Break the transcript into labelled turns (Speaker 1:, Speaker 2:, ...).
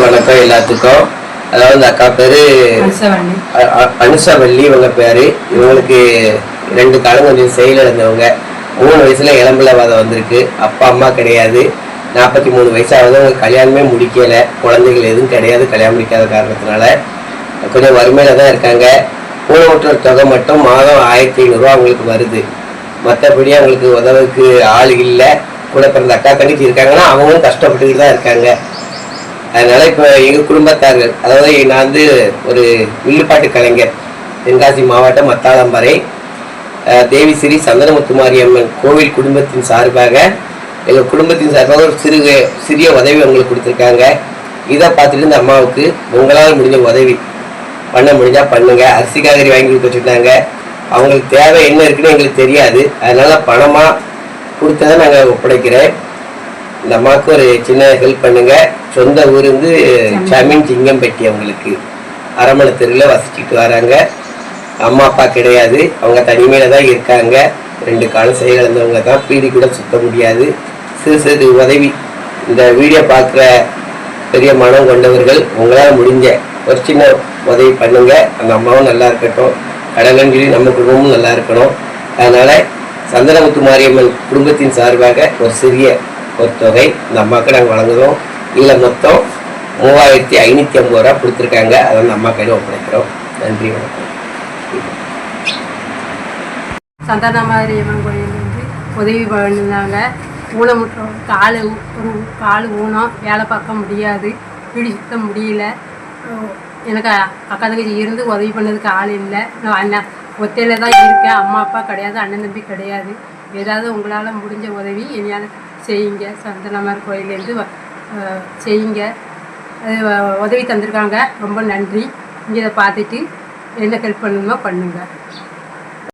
Speaker 1: வணக்கம் எல்லாத்துக்கும். அதாவது இந்த அக்கா பேரு
Speaker 2: அம்சவள்ளி
Speaker 1: அ- அ- அனுஷாவள்ளி இவங்க பேரு. இவங்களுக்கு ரெண்டு காலம் கொஞ்சம் செயல் இழந்தவங்க. மூணு வயசுல இளம்பிள்ளவாதம் வந்திருக்கு. அப்பா அம்மா கிடையாது. நாற்பத்தி மூணு வயசாவது அவங்க கல்யாணமே முடிக்கல. குழந்தைகள் எதுவும் கிடையாது. கல்யாணம் முடிக்காத காரணத்தினால கொஞ்சம் வறுமையில தான் இருக்காங்க. ஊனமுற்றோர் தொகை மட்டும் மாதம் ஆயிரத்தி ஐநூறுரூவா அவங்களுக்கு வருது. மற்றபடி அவங்களுக்கு உதவுக்கு ஆள் இல்லை. கூட பிறந்த அக்கா தங்கச்சி இருக்காங்கன்னா அவங்களும் கஷ்டப்பட்டுக்கிட்டு தான் இருக்காங்க. அதனால இப்போ எங்கள் குடும்பத்தார்கள் அதாவது நான் வந்து ஒரு வில்லுப்பாட்டு கலைஞர் தென்காசி மாவட்டம் மத்தாளம்பறை தேவி ஸ்ரீ சந்தனமுத்துமாரி அம்மன் கோவில் குடும்பத்தின் சார்பாக எங்கள் குடும்பத்தின் சார்பாக ஒரு சிறு சிறிய உதவி அவங்களுக்கு கொடுத்துருக்காங்க. இதை பார்த்துட்டு இந்த அம்மாவுக்கு உங்களால் முடிஞ்ச உதவி பண்ண முடிஞ்சால் பண்ணுங்க. அரிசி காய்கறி வாங்கி கொடுத்து வச்சிருந்தாங்க அவங்களுக்கு தேவை என்ன இருக்குன்னு எங்களுக்கு தெரியாது. அதனால பணமாக கொடுத்ததை நாங்கள் ஒப்படைக்கிறேன். இந்த அம்மாவுக்கு ஒரு சின்ன ஹெல்ப் பண்ணுங்க. சொந்த ஊர் வந்து சமீன் சிங்கம்பட்டி அவங்களுக்கு. அரமணை தெருவில் வசிச்சுட்டு வராங்க. அம்மா அப்பா கிடையாது. அவங்க தனிமையில தான் இருக்காங்க. ரெண்டு காலம் செயலிழந்தவங்க தான் பீடி கூட சுத்த முடியாது. சிறு சிறு உதவி. இந்த வீடியோ பார்க்குற பெரிய மனம் கொண்டவர்கள் உங்களால் முடிஞ்ச ஒரு சின்ன உதவி பண்ணுங்க. அந்த அம்மாவும் நல்லா இருக்கட்டும். கடலஞ்சலி நம்ம குடும்பமும் நல்லா இருக்கணும். அதனால சந்தனமுத்து மாரியம்மன் குடும்பத்தின் சார்பாக ஒரு சிறிய ஒரு தொகை இந்த அம்மாவுக்கு நாங்கள் வழங்குறோம். இதில் மொத்தம் மூவாயிரத்தி ஐநூற்றி ஐம்பது ரூபா கொடுத்துருக்காங்க. அதை அந்த அம்மா கையில் ஒப்படைக்கிறோம். நன்றி வணக்கம்.
Speaker 2: கோயில் வந்து உதவி பண்ணிருந்தாங்க ஊனமுற்றோம் காலு ஒரு கால் ஊனம் வேலை பார்க்க முடியாது. பிடி சுத்த முடியல. எனக்கு அக்கா தங்கச்சி இருந்து உதவி பண்ணதுக்கு ஆள் இல்லை. நான் அண்ணன் ஒத்தையில் தான் இருக்கேன். அம்மா அப்பா கிடையாது. அண்ணன் தம்பி கிடையாது. ஏதாவது உங்களால் முடிஞ்ச உதவி என்னையால் செய்யுங்க. சந்தனமார் கோயிலேருந்து வ- செய்யுங்க. அது உதவி தந்திருக்காங்க. ரொம்ப நன்றி. இங்கே இதை பார்த்துட்டு என்ன ஹெல்ப் பண்ணணுமோ பண்ணுங்கள்